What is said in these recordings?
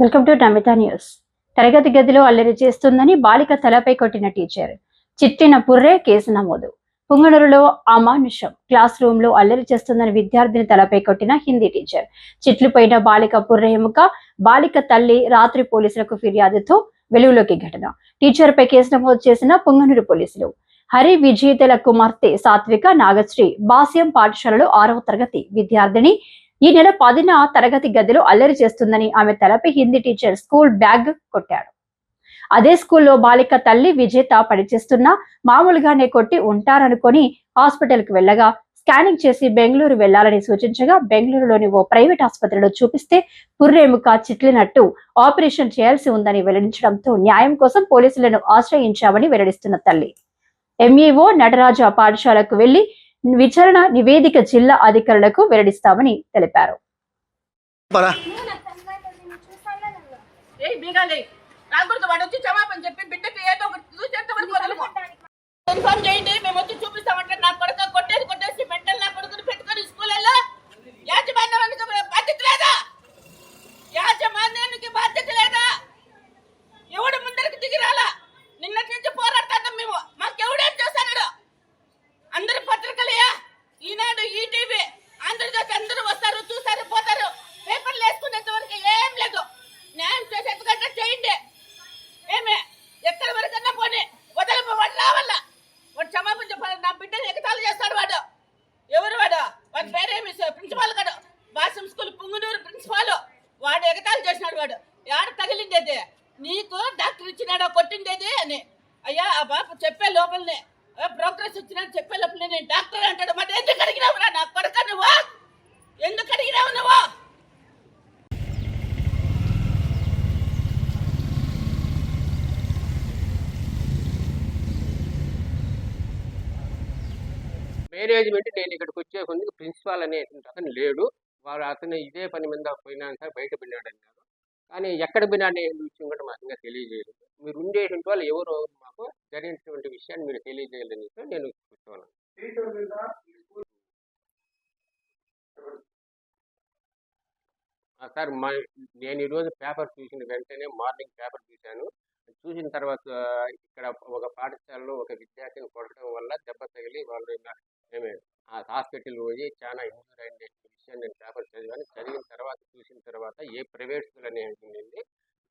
Welcome to Namita news. తరగతి గదిలో అల్లరి చేస్తుందని బాలిక తలపై కొట్టిన టీచర్. చిట్టిన పుర్రే కేసు నమోదు. పుంగనూరులో అమానుషం. క్లాస్ రూమ్లో అల్లరి చేస్తుందని విద్యార్థిని తలపై కొట్టిన హిందీ టీచర్. చిట్లు బాలిక పుర్రె ఎముక బాలిక తల్లి రాత్రి పోలీసులకు ఫిర్యాదుతో వెలుగులోకి ఘటన. టీచర్ పై కేసు నమోదు చేసిన పుంగనూరు పోలీసులు. హరి విజేతల కుమార్తె సాత్విక నాగశ్రీ బాస్యం పాఠశాలలో ఆరవ తరగతి విద్యార్థిని ఈ నెల పదిన తరగతి గదిలో అల్లరి చేస్తుందని ఆమె తలపై హిందీ టీచర్ స్కూల్ బ్యాగ్ కొట్టాడు. అదే స్కూల్లో బాలిక తల్లి విజేత పనిచేస్తున్నా మామూలుగానే కొట్టి ఉంటారనుకొని హాస్పిటల్కి వెళ్ళగా స్కానింగ్ చేసి బెంగళూరు వెళ్ళాలని సూచించగా బెంగళూరులోని ఓ ప్రైవేట్ ఆసుపత్రిలో చూపిస్తే పుర్రెముక చిట్లినట్టు ఆపరేషన్ చేయాల్సి ఉందని వెల్లడించడంతో న్యాయం కోసం పోలీసులను ఆశ్రయించామని వెల్లడిస్తున్న తల్లి. ఎంఈఓ నటరాజు ఆ పాఠశాలకు వెళ్ళి విచారణ నివేదిక జిల్లా అధికారులకు వెల్లడిస్తామని తెలిపారు. చెప్పి బిడ్డకి ఏదో ఒకటి చూసేంత వరకు వదలము. ఇన్ఫార్మ్ చేయండి మేము వచ్చి చూపిస్తామంటే నా కొడుకు కొట్టేది కొట్టేసి మెంటల్ నా కొడుకుని పెట్టుకొని స్కూల్లో యాజమాన్యానికి బాధ్యత లేదా యాజమాన్యానికి బాధ్యత లేదా ఎవడు ముందరికి దిగి రాలా నిన్నటి నుంచి పోరాడుతున్నాం మేము మాకెవడేం చేస్తాడు అందరు పత్రికలయా ఈనాడు ఈటీవీ ఆంధ్రజ్యోతి అందరూ వస్తారు చూస్తారు పోతారు పేపర్లు వేసుకునేంత వరకు ఏం లేదు న్యాయం చేసేందుకంటే చేయండి ఏమే ఎక్కడి వరకన్నా పోనీ వదలపు వాడు రావాలా వాడు క్షమాపణ చెప్పాలి నా బిడ్డని ఎగతాలు చేస్తాడు వాడు ఎవరు వాడు వాడి పేరేమి ప్రిన్సిపాల్ కాడు బాసం స్కూల్ పుంగునూరు ప్రిన్సిపాల్ వాడు ఎగతాలు చేసినాడు వాడు ఆడ తగిలిండేది నీకు డాక్టర్ ఇచ్చినాడా కొట్టిండేది అని అయ్యా ఆ బాబు చెప్పే లోపలనే ప్రోగ్రెస్ అడిగినప్పుడు నేను డాక్టర్ అంటాడు మరి ఎందుకు అడిగినావురా నా కొడుక నువ్వు? ఎందుకు అడిగినావు నువ్వు? మేనేజ్మెంట్ నేను ఇక్కడికి వచ్చే కొందుకు ప్రిన్సిపాల్ అనేటువంటి అతను లేడు. వారు అతను ఇదే పని మీద పోయినాక బయట పోయినాడు అన్నారు కానీ ఎక్కడ పోయినా విషయం కూడా మాకు ఇంకా తెలియజేయలేదు. మీరు ఉండేటువంటి వాళ్ళు ఎవరు మాకు జరిగినటువంటి విషయాన్ని మీరు తెలియజేయాలని చెప్పి నేను కూర్చోన్నాను. సార్ మా నేను ఈరోజు పేపర్ చూసిన వెంటనే మార్నింగ్ పేపర్ చూశాను. చూసిన తర్వాత ఇక్కడ ఒక పాఠశాలలో ఒక విద్యార్థిని కొట్టడం వల్ల దెబ్బ తగిలి వాళ్ళు ఆ హాస్పిటల్ పోయి చాలా ఇంజూర్ అయిన విషయం నేను పేపర్ చదివాను. చదివిన తర్వాత చూసిన తర్వాత ఏ ప్రైవేట్ స్కూల్ అని ఉండింది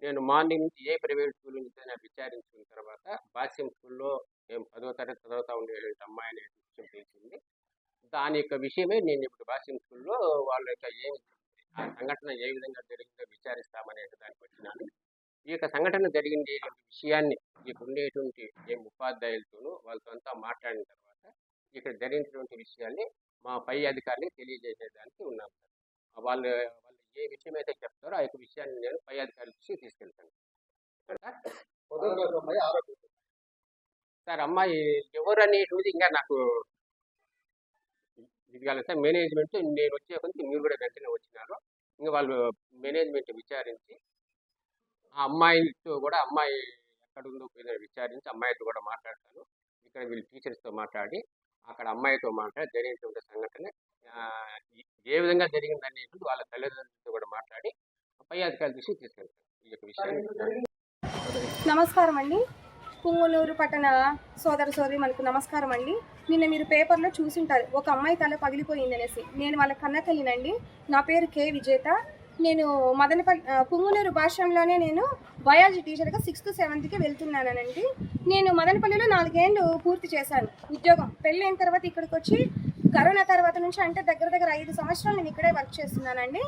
నేను మార్నింగ్ నుంచి ఏ ప్రైవేట్ స్కూల్ నుంచి విచారించిన తర్వాత భాష్యం స్కూల్లో మేము పదో తరగతి చదువుతా ఉండే అమ్మాయి అనే విషయం తెలిసింది. దాని యొక్క విషయమే నేను ఇప్పుడు భాష్యం స్కూల్లో వాళ్ళ యొక్క ఏమి ఆ సంఘటన ఏ విధంగా జరిగిందో విచారిస్తామనే దానికి వచ్చినాను. ఈ యొక్క సంఘటన జరిగింది విషయాన్ని ఇక్కడ ఉండేటువంటి ఏ ఉపాధ్యాయులతోనూ వాళ్ళతో అంతా మాట్లాడిన తర్వాత ఇక్కడ జరిగినటువంటి విషయాన్ని మా పై అధికారులకు తెలియజేసేదానికి ఉన్నాం సార్. వాళ్ళు వాళ్ళు ఏ విషయం అయితే చెప్తారో ఆ యొక్క విషయాన్ని నేను పై అధికారుల దృష్టికి తీసుకెళ్తాను. సార్ అమ్మాయి ఎవరు అనేటువంటిది ఇంకా నాకు ఇది కాలేదు సార్. మేనేజ్మెంట్ నేను వచ్చే కొంచెం మీరు కూడా వెంటనే వచ్చినారు. ఇంకా వాళ్ళు మేనేజ్మెంట్ విచారించి ఆ అమ్మాయితో కూడా అమ్మాయి ఎక్కడ ఉందో విచారించి అమ్మాయితో కూడా మాట్లాడతాను. ఇక్కడ వీళ్ళు టీచర్స్తో మాట్లాడి అక్కడ అమ్మాయితో మాట్లాడి జరిగినటువంటి సంఘటన ఏ విధంగా జరిగింది అనేటువంటి వాళ్ళ తల్లిదండ్రులతో కూడా మాట్లాడి పై అధికారుల దృష్టికి తీసుకెళ్తాను ఈ యొక్క విషయాన్ని నమస్కారం అండి. పుంగనూరు పట్టణ సోదర సోదరి మనకు నమస్కారం అండి. నిన్న మీరు పేపర్లో చూసింటారు ఒక అమ్మాయి తల పగిలిపోయింది అనేసి నేను వాళ్ళ కన్న తల్లినండి. నా పేరు కే. విజేత. నేను మదనపల్లి పుంగునూరు పుంగనూరు నేను బయాలజీ టీచర్గా సిక్స్త్ సెవెంత్కి వెళ్తున్నానండి నేను మదనపల్లిలో నాలుగేళ్ళు పూర్తి చేశాను ఉద్యోగం. పెళ్ళైన తర్వాత ఇక్కడికి వచ్చి కరోనా తర్వాత నుంచి అంటే దగ్గర దగ్గర ఐదు సంవత్సరాలు నేను ఇక్కడే వర్క్ చేస్తున్నానండి.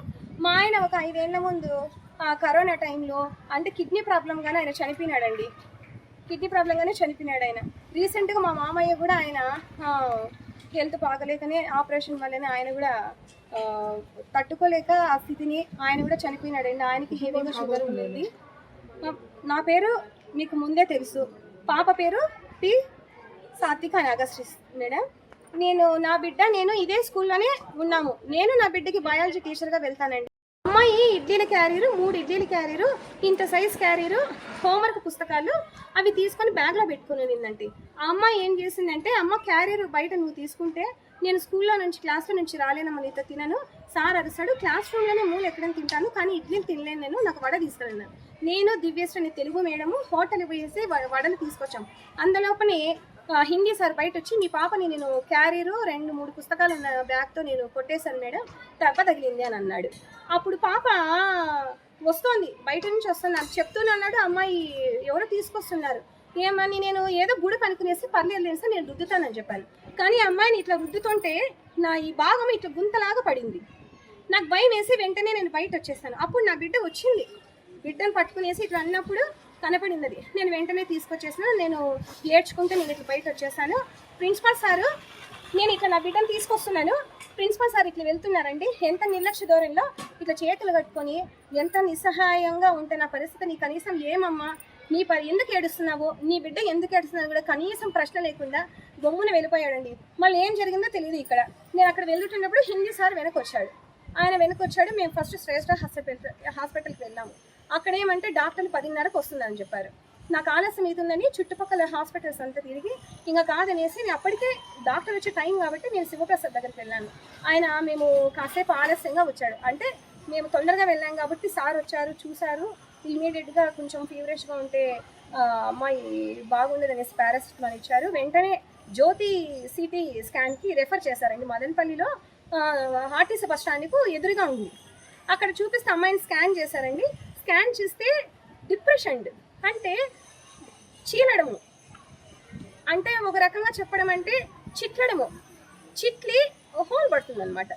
మా ఆయన ఒక ఐదేళ్ళ ముందు కరోనా టైంలో అంటే కిడ్నీ ప్రాబ్లంగానే ఆయన చనిపోయినాడండి. కిడ్నీ ప్రాబ్లంగానే చనిపోయినాడు ఆయన. రీసెంట్గా మా మామయ్య కూడా ఆయన హెల్త్ బాగలేకనే ఆపరేషన్ వల్లనే ఆయన కూడా తట్టుకోలేక ఆ స్థితిని ఆయన కూడా చనిపోయినాడండి. ఆయనకి హెవీగా షుగర్ ఉండేది నా- పేరు మీకు ముందే తెలుసు. పాప పేరు టి సాత్విక నాగశ్రీ మేడం. నేను నా బిడ్డ నేను ఇదే స్కూల్లోనే ఉన్నాము. నేను నా బిడ్డకి బయాలజీ టీచర్గా వెళ్తానండి. అమ్మాయి ఇడ్లీల క్యారీరు మూడు ఇడ్లీల క్యారీరు ఇంత సైజ్ క్యారీరు హోంవర్క్ పుస్తకాలు అవి తీసుకొని బ్యాగ్లో పెట్టుకుని నిందంటే ఆ అమ్మాయి ఏం చేసిందంటే అమ్మ క్యారియర్ బయట నువ్వు తీసుకుంటే నేను స్కూల్లో నుంచి క్లాస్లో నుంచి రాలేనమ్మ నీతో తినను. సార్ అరుస్తాడు క్లాస్ రూమ్లోనే మూలు ఎక్కడైనా తింటాను కానీ ఇడ్లీలు తినలేను నేను నాకు వడ తీసుకెళ్ళాను నేను దివ్యశ్రీ తెలుగు మేడము హోటల్ పోయేసి వడలు తీసుకొచ్చాం. అందులోపనే హిందీ సార్ బయట వచ్చి మీ పాపని నేను క్యారీరు రెండు మూడు పుస్తకాలు ఉన్న బ్యాగ్తో నేను కొట్టేశాను మేడం దెబ్బ తగిలింది అని అన్నాడు. అప్పుడు పాప వస్తోంది బయట నుంచి వస్తుంది నాకు చెప్తూనే అన్నాడు అమ్మాయి ఎవరో తీసుకొస్తున్నారు. ఏమని నేను ఏదో గుడి పనుకునేసి పర్లేదు లేదు సార్ నేను రుద్దుతానని చెప్పాను. కానీ అమ్మాయిని ఇట్లా రుద్దుతుంటే నా ఈ భాగం ఇట్లా గుంతలాగా పడింది. నాకు భయం వేసి వెంటనే నేను బయట వచ్చేసాను అప్పుడు నా బిడ్డ వచ్చింది. బిడ్డను పట్టుకునేసి ఇట్లా అన్నప్పుడు కనపడింది. అది నేను వెంటనే తీసుకొచ్చేసిన. నేను ఏడ్చుకుంటే నేను ఇట్లా బయట వచ్చేసాను. ప్రిన్సిపల్ సారు నేను ఇట్లా నా బిడ్డను తీసుకొస్తున్నాను. ప్రిన్సిపల్ సార్ ఇట్లా వెళ్తున్నారండి. ఎంత నిర్లక్ష్య ధోరణిలో ఇట్లా చేతులు కట్టుకొని ఎంత నిస్సహాయంగా ఉంటే నా పరిస్థితి నీ కనీసం ఏమమ్మా? నీ పరి ఎందుకు ఏడుస్తున్నావు? నీ బిడ్డ ఎందుకు ఏడుస్తున్నావు కూడా కనీసం ప్రశ్న లేకుండా బొమ్మున వెళ్ళిపోయాడండి. మళ్ళీ ఏం జరిగిందో తెలియదు ఇక్కడ. నేను అక్కడ వెళ్తున్నప్పుడు హిందీ సార్ వెనకొచ్చాడు. వచ్చాడు ఆయన వెనకొచ్చాడు. మేము ఫస్ట్ శ్రేష్ఠ హాస్పిటల్ హాస్పిటల్కి వెళ్ళాము. అక్కడ ఏమంటే డాక్టర్లు పదిన్నరకు వస్తుందని చెప్పారు. నాకు ఆలస్యం అవుతుందని చుట్టుపక్కల హాస్పిటల్స్ అంతా తిరిగి ఇంకా కాదనేసి నేను అప్పటికే డాక్టర్ వచ్చే టైం కాబట్టి నేను శివప్రసాద్ దగ్గరికి వెళ్ళాను. ఆయన మేము కాసేపు ఆలస్యంగా వచ్చాడు. అంటే మేము తొందరగా వెళ్ళాం కాబట్టి సార్ వచ్చారు చూశారు. ఇమీడియట్గా కొంచెం ఫీవరేష్గా ఉంటే అమ్మాయి బాగుండదు అనేసి పారాసిటమాల్ ఇచ్చారు. వెంటనే జ్యోతి సిటీ స్కాన్కి రెఫర్ చేశారండి. మదనపల్లిలో ఆర్టీసీ బస్ స్టాండ్కు ఎదురుగా ఉంది. అక్కడ చూపిస్తే అమ్మాయిని స్కాన్ చేశారండి. స్కాన్ చేస్తే డిప్రెషన్ అంటే చీలడము. అంటే ఒక రకంగా చెప్పడం అంటే చిట్లడము. చిట్లి హోల్ పడుతుంది అనమాట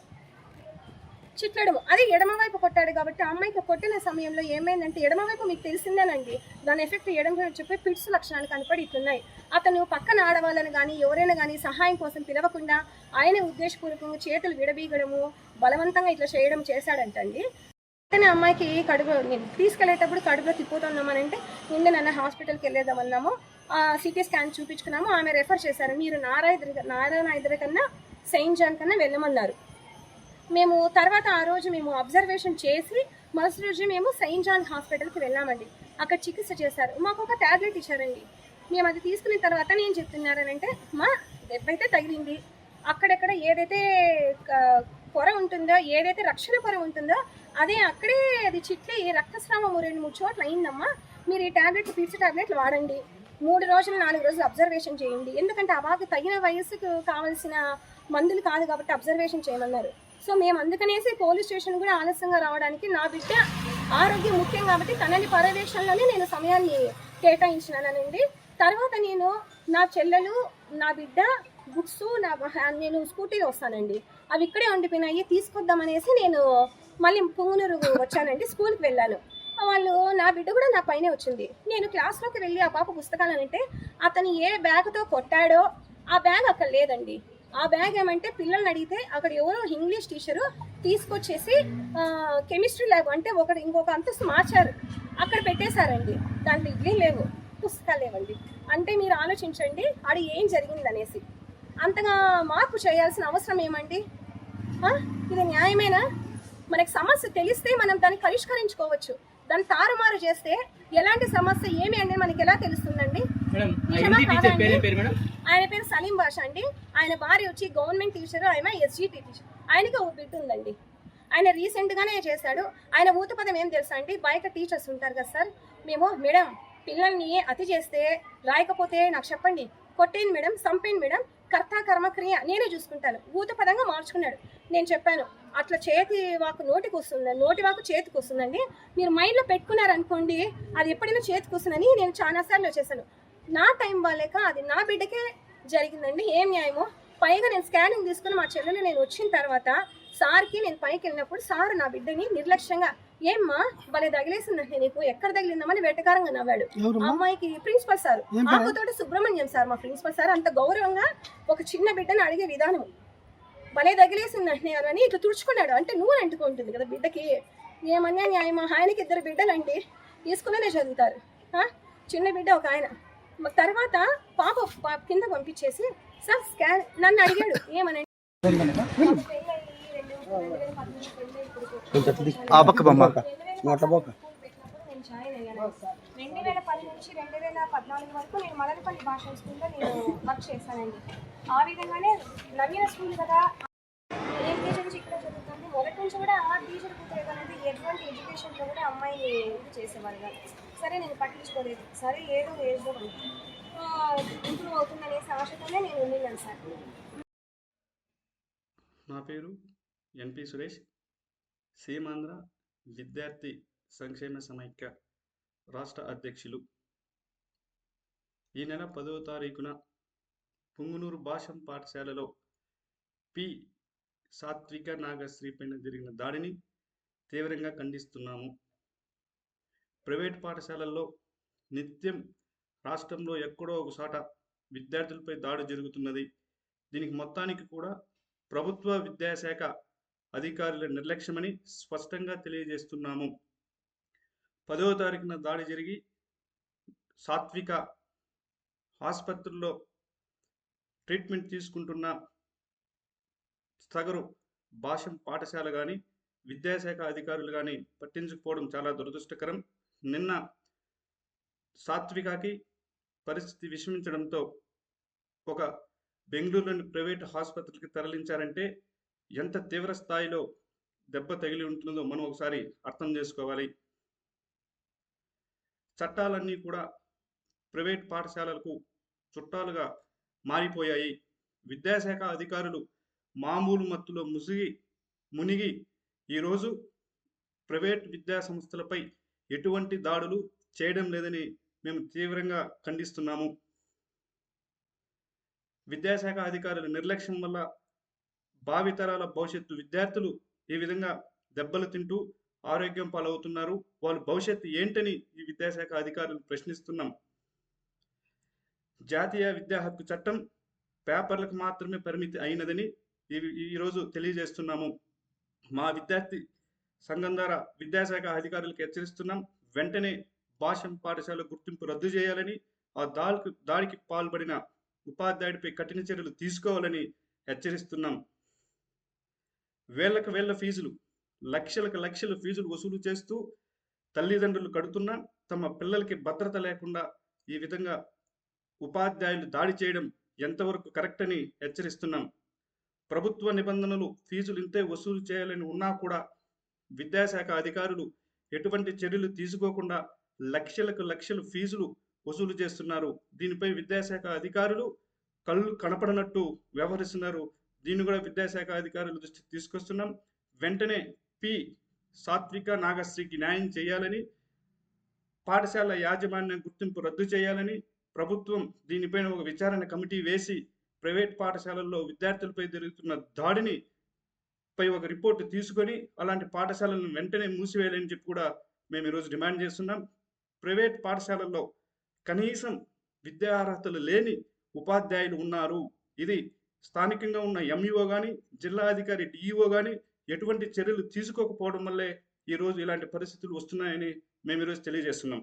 చిట్లడము. అది ఎడమవైపు కొట్టాడు కాబట్టి అమ్మాయికి కొట్టిన సమయంలో ఏమైందంటే ఎడమవైపు మీకు తెలిసిందేనండి దాని ఎఫెక్ట్ ఎడమ చెప్పి పిట్స్ లక్షణాలు కనపడి ఇట్లున్నాయి. అతను పక్కన ఆడవాళ్ళని కానీ ఎవరైనా కానీ సహాయం కోసం పిలవకుండా ఆయన ఉద్దేశపూర్వకంగా చేతులు విడబీగడము బలవంతంగా ఇట్లా చేయడం చేశాడంటండి. వెంటనే అమ్మాయికి కడుపు నేను తీసుకెళ్ళేటప్పుడు కడుపులో తిప్పుతున్నామని అంటే ముందు నన్ను హాస్పిటల్కి వెళ్ళేదామన్నాము సిటీ స్కాన్ చూపించుకున్నాము. ఆమె రెఫర్ చేశారు. మీరు నారాయణ నారాయణ ఇద్దరి కన్నా సెయింట్ జాన్ కన్నా వెళ్ళమన్నారు. మేము తర్వాత ఆ రోజు మేము అబ్జర్వేషన్ చేసి మరుసటి రోజు మేము సెయింట్ జాన్ హాస్పిటల్కి వెళ్ళామండి. అక్కడ చికిత్స చేశారు. మాకు ఒక ట్యాబ్లెట్ ఇచ్చారండి. మేము అది తీసుకున్న తర్వాత నేను చెప్తున్నారనంటే మా దెబ్బ అయితే తగిలింది. అక్కడెక్కడ ఏదైతే పొర ఉంటుందో ఏదైతే రక్షణ పొర ఉంటుందో అదే అక్కడే అది చిట్లి రక్తస్రావము రెండు మూడు చోట్ల అయిందమ్మా. మీరు ఈ టాబ్లెట్ పీచు టాబ్లెట్లు వాడండి. మూడు రోజులు నాలుగు రోజులు అబ్జర్వేషన్ చేయండి. ఎందుకంటే అవాకు తగిన వయసుకు కావాల్సిన మందులు కాదు కాబట్టి అబ్జర్వేషన్ చేయమన్నారు. సో మేము అందుకనేసి పోలీస్ స్టేషన్ కూడా ఆలస్యంగా రావడానికి నా బిడ్డ ఆరోగ్యం ముఖ్యం కాబట్టి తనని పర్యవేక్షణలోనే నేను సమయాన్ని కేటాయించినానండి. తర్వాత నేను నా చెల్లెలు నా బిడ్డ బుక్స్ నా నేను స్కూటీలో వస్తానండి. అవి ఇక్కడే ఉండిపోయినాయి తీసుకొద్దామనేసి నేను మళ్ళీ పుంగునూరు వచ్చానండి స్కూల్కి వెళ్ళాను. వాళ్ళు నా బిడ్డ కూడా నా పైనే వచ్చింది. నేను క్లాస్లోకి వెళ్ళి ఆ పాప పుస్తకాలు అంటే అతను ఏ బ్యాగ్తో కొట్టాడో ఆ బ్యాగ్ అక్కడ లేదండి. ఆ బ్యాగ్ ఏమంటే పిల్లల్ని అడిగితే అక్కడ ఎవరో ఇంగ్లీష్ టీచరు తీసుకొచ్చేసి కెమిస్ట్రీ ల్యాబ్ అంటే ఒకటి ఇంకొక అంతస్తు మార్చారు. అక్కడ పెట్టేశారండి. దాంట్లో ఇడ్లీ లేవు పుస్తకాలు లేవండి. అంటే మీరు ఆలోచించండి ఆడ ఏం జరిగిందనేసి. అంతగా మార్పు చేయాల్సిన అవసరం ఏమండి? ఇది న్యాయమేనా? మనకి సమస్య తెలిస్తే మనం దాన్ని పరిష్కరించుకోవచ్చు. దాన్ని తారుమారు చేస్తే ఎలాంటి సమస్య ఏమి అనేది మనకి ఎలా తెలుస్తుందండి? ఆయన పేరు సలీం బాష అండి. ఆయన భార్య వచ్చి గవర్నమెంట్ టీచర్ ఆయన ఎస్జీటీ టీచర్. ఆయనకి ఒక బిడ్డ ఉందండి. ఆయన రీసెంట్ గానే చేశాడు. ఆయన ఊత పదం ఏం తెలుసా అండి? బయట టీచర్స్ ఉంటారు కదా సార్. మేము మేడం పిల్లల్ని అతి చేస్తే రాయకపోతే నాకు చెప్పండి. కొట్టేయండి మేడం చంపేయండి మేడం. కర్త కర్మక్రియ నేనే చూసుకుంటాను. ఊత పదంగా మార్చుకున్నాడు. నేను చెప్పాను అట్లా చేతి వాకు నోటికి వస్తుంది? నోటి వాకు చేతికి వస్తుందండి. మీరు మైండ్లో పెట్టుకున్నారనుకోండి అది ఎప్పుడైనా చేతికి వస్తుందని నేను చాలాసార్లు చేశాను నా టైం బాగాలేక అది నా బిడ్డకే జరిగిందండి. ఏం న్యాయమో? పైగా నేను స్కానింగ్ తీసుకుని మా చెల్లెలు నేను వచ్చిన తర్వాత సార్కి నేను పైకి వెళ్ళినప్పుడు సార్ నా బిడ్డని నిర్లక్ష్యంగా ఏమ్మా? భలే తగిలేసిందంటే నీకు. ఎక్కడ తగిలిందమని వెటకారంగా నవ్వాడు. అమ్మాయికి principal sir. Akuthoti Subrahmanyam sir మా ప్రిన్సిపల్ సార్. అంత గౌరవంగా ఒక చిన్న బిడ్డని అడిగే విధానం. భలే తగిలేసింది అంటున్నారు అని ఇట్లా తుడుచుకున్నాడు. అంటే నూనె అంటుకుంటుంది కదా బిడ్డకి. ఏమన్నా న్యాయమా? ఆయనకి ఇద్దరు బిడ్డలండి. తీసుకునే చదువుతారు? చిన్న బిడ్డ ఒక ఆయన. తర్వాత పాప పా- కింద పంపించేసి సార్ స్కాన్ నన్ను అడిగాడు. ఏమని ఆ పక్క బొమ్మ నోట్ల పోక నేను జాయిన్ అయ్యాను రెండు వేల పది నుంచి రెండు వేల పద్నాలుగు వరకు నేను మదనపల్లి భాష స్కూల్లో నేను వర్క్ చేశానండి ఆ విధంగానే నవీన స్కూల్ కదా నేను టీచర్ నుంచి ఇక్కడ చదువుతుంది మొదటి నుంచి కూడా ఆ టీచర్ ఎటువంటి ఎడ్యుకేషన్లో కూడా అమ్మాయిని ఇది చేసేవాళ్ళు కాదు. సరే నేను పట్టించుకోలేదు సరే ఏదో ఏదో ఇంప్రూవ్ అవుతుందనేసి ఆశతోనే నేను సార్ నా పేరు ఎన్పి సురేష్ సీమాంధ్ర విద్యార్థి సంక్షేమ సమైక్య రాష్ట్ర అధ్యక్షులు. ఈ నెల పదవ తారీఖున పుంగునూరు భాషం పాఠశాలలో పి. సాత్విక నాగశ్రీ పైన జరిగిన దాడిని తీవ్రంగా ఖండిస్తున్నాము. ప్రైవేట్ పాఠశాలల్లో నిత్యం రాష్ట్రంలో ఎక్కడో ఒకసాట విద్యార్థులపై దాడి జరుగుతున్నది. దీనికి మొత్తానికి కూడా ప్రభుత్వ విద్యాశాఖ అధికారుల నిర్లక్ష్యమని స్పష్టంగా తెలియజేస్తున్నాము. పదవ తారీఖున దాడి జరిగి సాత్విక ఆసుపత్రుల్లో ట్రీట్మెంట్ తీసుకుంటున్న సగరు భాషం పాఠశాల కానీ విద్యాశాఖ అధికారులు కానీ పట్టించుకోవడం చాలా దురదృష్టకరం. నిన్న సాత్వికకి పరిస్థితి విషమించడంతో ఒక బెంగళూరులోని ప్రైవేట్ ఆసుపత్రికి తరలించారంటే ఎంత తీవ్ర స్థాయిలో దెబ్బ తగిలి ఉంటుందో మనం ఒకసారి అర్థం చేసుకోవాలి. చట్టాలన్నీ కూడా ప్రైవేట్ పాఠశాలలకు చుట్టాలుగా మారిపోయాయి. విద్యాశాఖ అధికారులు మామూలు మత్తులో ముసిగి మునిగి ఈరోజు ప్రైవేట్ విద్యా సంస్థలపై ఎటువంటి దాడులు చేయడం లేదని మేము తీవ్రంగా ఖండిస్తున్నాము. విద్యాశాఖ అధికారుల నిర్లక్ష్యం వల్ల భావితరాల భవిష్యత్తు విద్యార్థులు ఈ విధంగా దెబ్బలు తింటూ ఆరోగ్యం పాలవుతున్నారు. వాళ్ళు భవిష్యత్తు ఏంటని ఈ విద్యాశాఖ అధికారులు ప్రశ్నిస్తున్నాం. జాతీయ విద్యా హక్కు చట్టం పేపర్లకు మాత్రమే పరిమితి అయినదని ఈ- ఈరోజు తెలియజేస్తున్నాము. మా విద్యార్థి సంఘం ద్వారా విద్యాశాఖ అధికారులకు హెచ్చరిస్తున్నాం. వెంటనే భాషం పాఠశాల గుర్తింపు రద్దు చేయాలని ఆ దాడికి దాడికి పాల్పడిన ఉపాధ్యాయుడిపై కఠిన చర్యలు తీసుకోవాలని హెచ్చరిస్తున్నాం. వేలకు వేల ఫీజులు లక్షలకు లక్షల ఫీజులు వసూలు చేస్తూ తల్లిదండ్రులు కడుతున్నా తమ పిల్లలకి భద్రత లేకుండా ఈ విధంగా ఉపాధ్యాయులు దాడి చేయడం ఎంతవరకు కరెక్ట్ అని హెచ్చరిస్తున్నాం. ప్రభుత్వ నిబంధనలు ఫీజులు ఇంతే వసూలు చేయాలని ఉన్నా కూడా విద్యాశాఖ అధికారులు ఎటువంటి చర్యలు తీసుకోకుండా లక్షలకు లక్షలు ఫీజులు వసూలు చేస్తున్నారు. దీనిపై విద్యాశాఖ అధికారులు కళ్ళు కనపడనట్టు వ్యవహరిస్తున్నారు దీన్ని కూడా విద్యాశాఖ అధికారుల దృష్టికి తీసుకొస్తున్నాం. వెంటనే పి. సాత్విక నాగశ్రీకి న్యాయం చేయాలని పాఠశాల యాజమాన్యం గుర్తింపు రద్దు చేయాలని ప్రభుత్వం దీనిపైన ఒక విచారణ కమిటీ వేసి ప్రైవేట్ పాఠశాలల్లో విద్యార్థులపై జరుగుతున్న దాడిని పై ఒక రిపోర్ట్ తీసుకొని అలాంటి పాఠశాలను వెంటనే మూసివేయాలని చెప్పి కూడా మేము ఈరోజు డిమాండ్ చేస్తున్నాం. ప్రైవేట్ పాఠశాలల్లో కనీసం విద్యా అర్హతలు లేని ఉపాధ్యాయులు ఉన్నారు. ఇది స్థానికంగా ఉన్న ఎంఈఓ కానీ జిల్లా అధికారి డిఈఓ కానీ ఎటువంటి చర్యలు తీసుకోకపోవడం వల్లే ఈరోజు ఇలాంటి పరిస్థితులు వస్తున్నాయని మేము ఈరోజు తెలియజేస్తున్నాం.